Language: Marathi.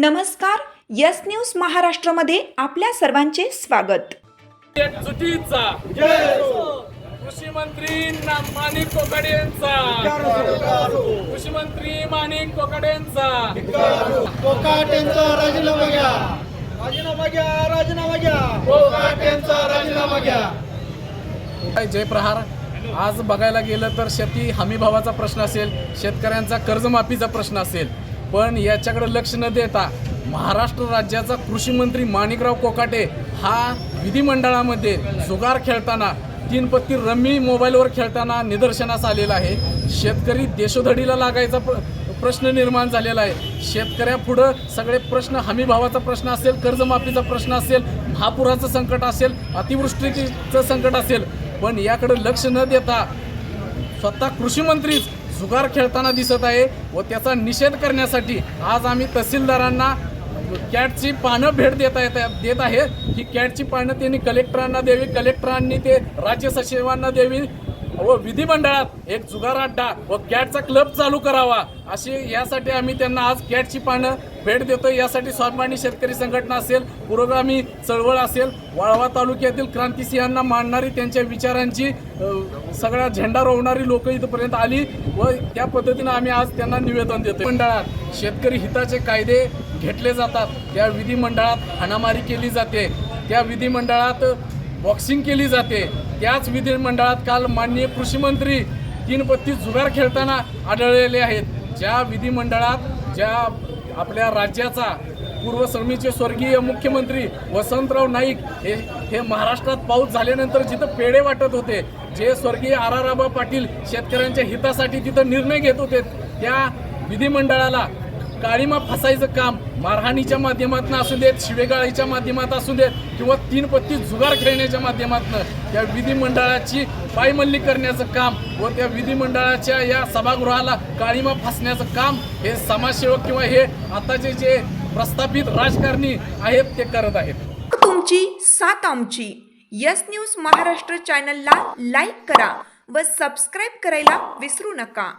नमस्कार यस न्यूज महाराष्ट्रामध्ये आपल्या सर्वांचे स्वागत. एकजुटीचा कृषी मंत्री माणिक कोकाडे यांचा. कृषी मंत्री माणिक कोकाडे यांचा. कोकाटेंचा राजीनामा घ्या. राजीनामा घ्या राजीनामा घ्या. कोकाटेंचा राजीनामा घ्या. जयप्रहार आज बघायला गेलं तर शेती हमी भावाचा प्रश्न असेल शेतकऱ्यांचा कर्जमाफीचा प्रश्न असेल. पण याच्याकडे लक्ष न देता महाराष्ट्र राज्याचा कृषी मंत्री माणिकराव कोकाटे हा विधिमंडळामध्ये जुगार खेळताना तीन पत्ती रम्मी मोबाईलवर खेळताना निदर्शनास आलेला आहे. शेतकरी देशोधडीला लागायचा प्र प्रश्न निर्माण झालेला आहे. शेतकऱ्यापुढं सगळे प्रश्न हमीभावाचा प्रश्न असेल कर्जमाफीचा प्रश्न असेल महापुराचं संकट असेल अतिवृष्टीचं संकट असेल. पण याकडे लक्ष न देता स्वतः कृषीमंत्रीच जुगार खेळताना दिसत आहे व त्याचा निषेध करण्यासाठी आज आम्ही तहसीलदारांना कॅटची पानं भेट देता येत देत आहे. ही कॅटची पानं त्यांनी कलेक्टरांना द्यावी कलेक्टरांनी ते राज्य सचिवांना द्यावी. व विधिमंडळात एक जुगार अड्डा व कॅटचा क्लब चालू करावा. अशी यासाठी आम्ही त्यांना आज कॅटची पानं भेट देतो यासाठी स्वाभिमानी शेतकरी संघटना असेल पुरोगामी चळवळ असेल वाळवा तालुक्यातील क्रांतिसिंहांना मांडणारी त्यांच्या विचारांची सगळ्या सगळा झेंडा रोवणारी लोक इथपर्यंत आली व त्या पद्धतीनं आम्ही आज त्यांना निवेदन देतो मंडळात शेतकरी हिताचे कायदे घेतले जातात. त्या विधिमंडळात हाणामारी केली जाते. त्या विधिमंडळात बॉक्सिंग केली जाते. त्याच विधिमंडळात काल माननीय कृषीमंत्री तीनपत्ती जुगार खेळताना आढळलेले आहेत. ज्या विधिमंडळात ज्या आपल्या राज्याचा पूर्वसमीचे स्वर्गीय मुख्यमंत्री वसंतराव नाईक हे हे महाराष्ट्रात पाऊस झाल्यानंतर जिथं पेढे वाटत होते जे स्वर्गीय आर आर आबा पाटील शेतकऱ्यांच्या हितासाठी तिथं निर्णय घेत होते त्या विधिमंडळाला काळीमा फसायचं काम मारहाणीच्या माध्यमातून असू देत शिवेगाळीच्या माध्यमात असू देत किंवा तीन पत्ती जुगार खेळण्याच्या माध्यमातून त्या विधिमंडळाची पायमल्ली करण्याचं काम व त्या विधिमंडळाच्या या सभागृहाला काळीमा फसण्याचं काम हे समाजसेवक किंवा हे आताचे जे प्रस्थापित राजकारणी आहेत ते करत आहेत. तुमची सात आमची. यस न्यूज महाराष्ट्र चॅनलला लाईक करा व सबस्क्राईब करायला विसरू नका.